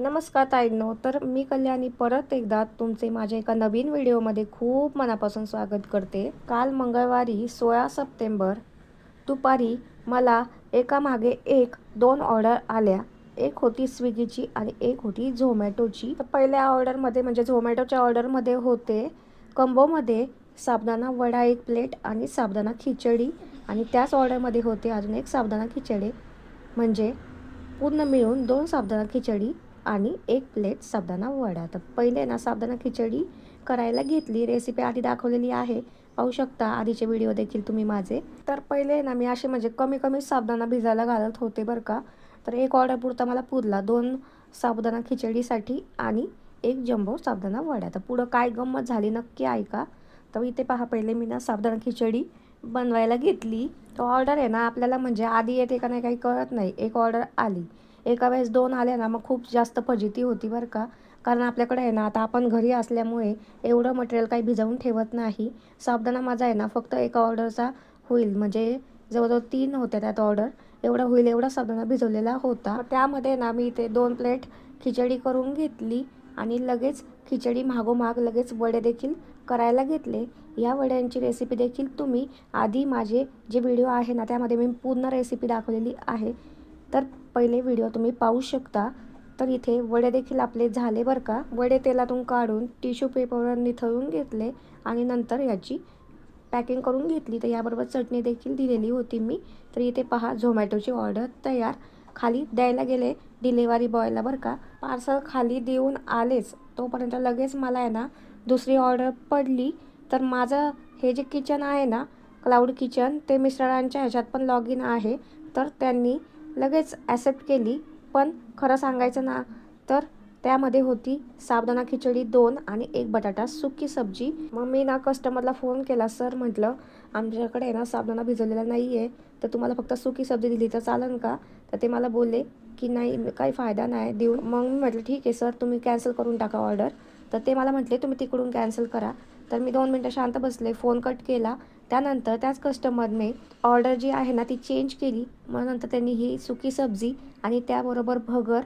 नमस्कार ताईंनो तर मी कल्याणी परत एकदा तुमचे माझ्या एका नवीन व्हिडिओमध्ये खूप मनापासून स्वागत करते. काल मंगळवारी सोळा सप्टेंबर दुपारी मला एका मागे एक दोन ऑर्डर आल्या. एक होती स्विगीची आणि एक होती झोमॅटोची. तर पहिल्या ऑर्डरमध्ये म्हणजे झोमॅटोच्या ऑर्डरमध्ये होते कंबोमध्ये साबदाना वडा एक प्लेट आणि साबदाना खिचडी आणि त्याच ऑर्डरमध्ये होते अजून एक साबदाना खिचडी. म्हणजे पूर्ण मिळून दोन साबदाना खिचडी आणि एक प्लेट साबदाणा वडा. तर पहिले ना साबदाणा खिचडी करायला घेतली. रेसिपी आधी दाखवलेली आहे. पाहू शकता आधीचे व्हिडिओ देखील तुम्ही माझे. तर पहिले ना मी असे म्हणजे कमी कमी साबदाणा भिजायला घालत होते बरं का. तर एक ऑर्डर पुरता मला पुरला. दोन साबुदाणा खिचडीसाठी आणि एक जम्बो साबुदाणा वड्या तर पुढं काय गंमत झाली नक्की ऐका. तर इथे पहा पहिले मी ना साबुदाणा खिचडी बनवायला घेतली. तो ऑर्डर आहे ना आपल्याला म्हणजे आधी येते का नाही काही कळत नाही. एक ऑर्डर आली. एका वेळेस दोन आल्या ना मग खूप जास्त फजिती होती बरं का. कारण आपल्याकडे आहे ना आता आपण घरी असल्यामुळे एवढं मटेरियल काही भिजवून ठेवत नाही. साबदाना माझा आहे ना फक्त एका ऑर्डरचा होईल. म्हणजे जवळजवळ तीन होत्या त्यात ऑर्डर. एवढा होईल एवढा साबदाना भिजवलेला होता. त्यामध्ये ना मी इथे दोन प्लेट खिचडी करून घेतली आणि लगेच खिचडी मागोमाग लगेच वडे देखील करायला घेतले. या वड्यांची रेसिपी देखील तुम्ही आधी माझे जे व्हिडिओ आहे ना त्यामध्ये मी पूर्ण रेसिपी दाखवलेली आहे. तर पहिले व्हिडिओ तुम्ही पाहू शकता. तर इथे वडे देखील आपले झाले बरं का. वडे तेलातून काढून टिश्यू पेपरवर निथळून घेतले आणि नंतर याची पॅकिंग करून घेतली. तर याबरोबर चटणी देखील दिलेली होती मी. तर इथे पहा झोमॅटोची ऑर्डर तयार. खाली द्यायला गेले डिलेवरी बॉयला बरं का. पार्सल खाली देऊन आलेच. तोपर्यंत लगेच मला आहे ना दुसरी ऑर्डर पडली. तर माझं हे जे किचन आहे ना क्लाउड किचन ते मिस्टरांच्या ह्याच्यात पण लॉग इन आहे. तर त्यांनी लगेच ॲक्सेप्ट केली. पण खरं सांगायचं ना तर त्यामध्ये होती साबदाना खिचडी दोन आणि एक बटाटा सुकी सब्जी. मग मी ना कस्टमरला फोन केला सर म्हटलं आमच्याकडे ना साबदाना भिजवलेला नाही आहे तर तुम्हाला फक्त सुकी सब्जी दिली तर चालेल का? तर ते मला बोलले की नाही काही फायदा नाही देऊन मग मी म्हटलं ठीक आहे सर तुम्ही कॅन्सल करून टाका ऑर्डर तर ते मला म्हटले तुम्ही तिकडून कॅन्सल करा. तर मी दोन मिनटं शांत बसले फोन कट केला. त्यानंतर त्याच कस्टमरने ऑर्डर जी आहे ना ती चेंज केली. मग नंतर त्यांनी ही सुकी सब्जी आणि त्याबरोबर भगर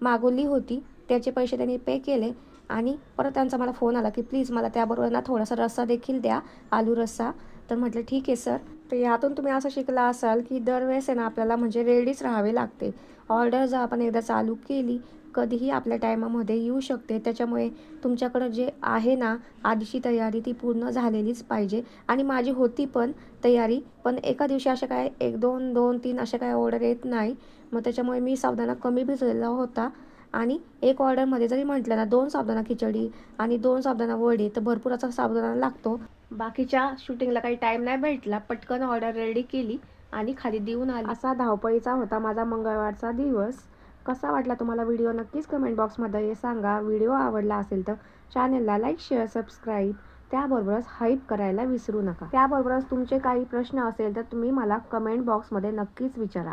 मागवली होती. त्याचे पैसे त्यांनी पे केले आणि परत त्यांचा मला फोन आला की प्लीज मला त्याबरोबर ना थोडासा रस्सा देखील द्या आलू रस्सा. तर म्हटलं ठीक आहे सर तर यातून तुम्ही असं शिकला असाल की दरवेळेस आहे ना आपल्याला म्हणजे रेडीच राहावे लागते. ऑर्डर जर आपण एकदा चालू केली कधीही आपल्या टायमामध्ये येऊ शकते. त्याच्यामुळे तुमच्याकडं जे आहे ना आधीची तयारी ती पूर्ण झालेलीच पाहिजे. आणि माझी होती पण तयारी पण एका दिवशी अशा काय एक दोन दोन तीन अशा काय ऑर्डर येत नाही. मग त्याच्यामुळे मी सावधाना कमी भिजलेला होता. आणि एक ऑर्डरमध्ये जरी म्हटलं ना दोन साबदाना खिचडी आणि दोन साबदाना वडी तर भरपूर असा साबदाना लागतो. बाकीच्या शूटिंगला काही टाईम नाही भेटला पटकन ऑर्डर रेडी केली आणि खाली देऊन आली. असा धावपळीचा होता माझा मंगळवारचा दिवस. कसा वाटला तुम्हाला व्हिडिओ? नक्कीच कमेंट बॉक्समध्ये सांगा. व्हिडिओ आवडला असेल तर चॅनलला लाईक शेअर सबस्क्राईब त्याबरोबरच हाईप करायला विसरू नका. त्याबरोबरच तुमचे काही प्रश्न असेल तर तुम्ही मला कमेंट बॉक्समध्ये नक्कीच विचारा.